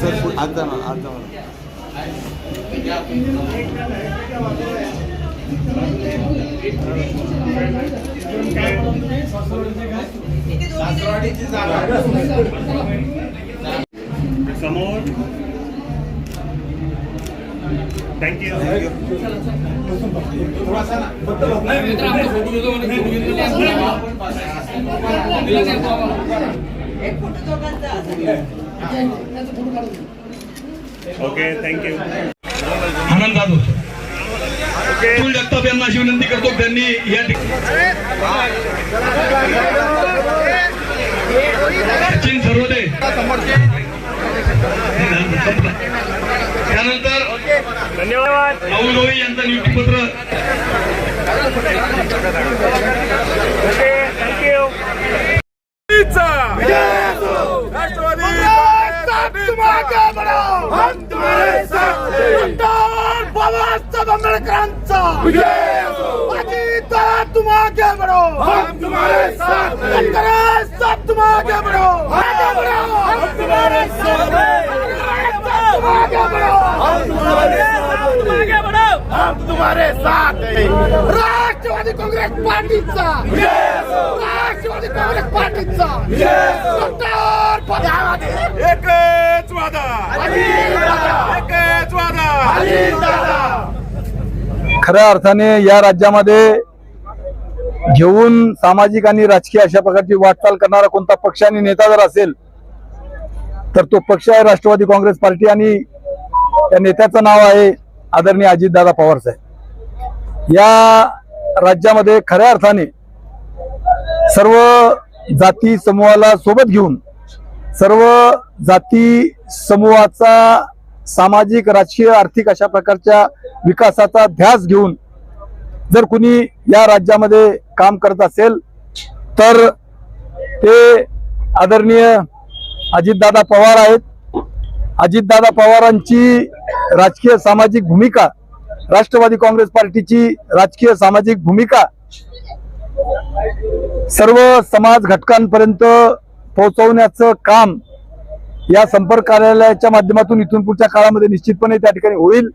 Sir आज जाणार आज जाणार समोर thank you okay thank you Anand Jadhav Kul Jagtap यांना अशी विनंती करतो. त्यांनी या ठिकाणी सचिन त्यानंतर धन्यवाद. राहुल गवई यांचं नियुक्तीपत्र. Okay thank you Rashtrawadi Congress पार्टीचा. राष्ट्रवादी काँग्रेस पार्टीचा. डॉक्टर पदावधी एकच वादा. एकच वादा. खऱ्या अर्थाने या राज्यामध्ये घेऊन सामाजिक आणि राजकीय अशा प्रकारची वाटचाल करणारा कोणता पक्ष आणि नेता जर असेल तर तो पक्ष आहे राष्ट्रवादी काँग्रेस पार्टी आणि त्या नेत्याचं नाव आहे आदरणीय अजितदादा पवार साहेब. या राज्यामध्ये खऱ्या अर्थाने सर्व जाती समूहाला सोबत घेऊन सर्व जाती समूहाचा सामाजिक राजकीय आर्थिक अशा प्रकारच्या विकासाचा ध्यास घेऊन जर कुणी या राज्यामध्ये काम करत असेल तर ते आदरणीय अजितदादा पवार आहेत. अजितदादा पवारांची राजकीय सामाजिक भूमिका राष्ट्रवादी काँग्रेस पार्टीची राजकीय सामाजिक भूमिका सर्व समाज घटकांपर्यंत पोहोचवण्याचं काम या संपर्क कार्यालयाच्या माध्यमातून इथून पुढच्या काळामध्ये निश्चितपणे त्या ठिकाणी होईल.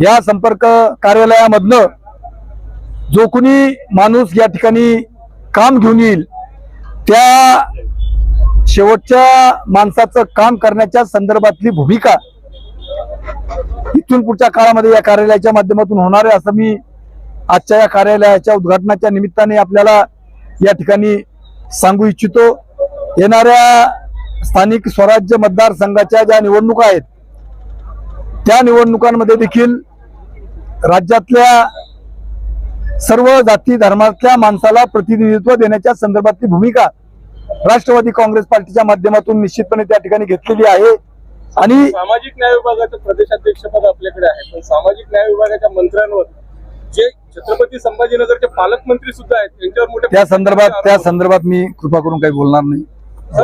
या संपर्क कार्यालयामधनं जो कुणी माणूस या ठिकाणी काम घेऊन येईल त्या शेवटच्या माणसाचं काम करण्याच्या संदर्भातली भूमिका इथून पुढच्या काळामध्ये या कार्यालयाच्या माध्यमातून होणार आहे असं मी आजच्या या कार्यालयाच्या उद्घाटनाच्या निमित्ताने आपल्याला या ठिकाणी सांगू इच्छितो. येणाऱ्या स्थानिक स्वराज्य मतदारसंघाच्या ज्या निवडणुका आहेत त्या निवडणुकांमध्ये देखील राज्यातल्या सर्व जाती धर्मातल्या माणसाला प्रतिनिधित्व देण्याच्या संदर्भातली भूमिका राष्ट्रवादी काँग्रेस पार्टीच्या माध्यमातून निश्चितपणे त्या ठिकाणी घेतलेली आहे. आणि सामाजिक न्याय विभागाचं प्रदेशाध्यक्ष पद आपल्याकडे आहे पण सामाजिक न्याय विभागाच्या मंत्र्यांवर जे छत्रपती संभाजीनगरचे पालकमंत्री सुद्धा आहेत त्यांच्यावर मोठे त्या संदर्भात त्या संदर्भात मी कृपा करून काही बोलणार नाही.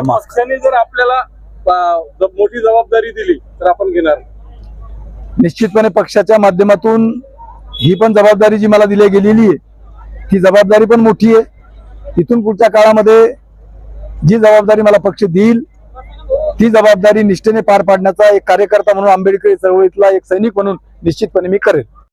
पक्षाने जर आपल्याला मोठी जबाबदारी दिली तर आपण घेणार निश्चितपणे पक्षाच्या माध्यमातून ही पण जबाबदारी जी मला दिली गेलेली आहे ती जबाबदारी पण मोठी आहे. इथून पुढच्या काळामध्ये जी जबाबदारी मला पक्ष देईल ती जबाबदारी निष्ठेने पार पाडण्याचा एक कार्यकर्ता म्हणून आंबेडकरी चळवळीतला एक सैनिक म्हणून निश्चितपणे मी करेन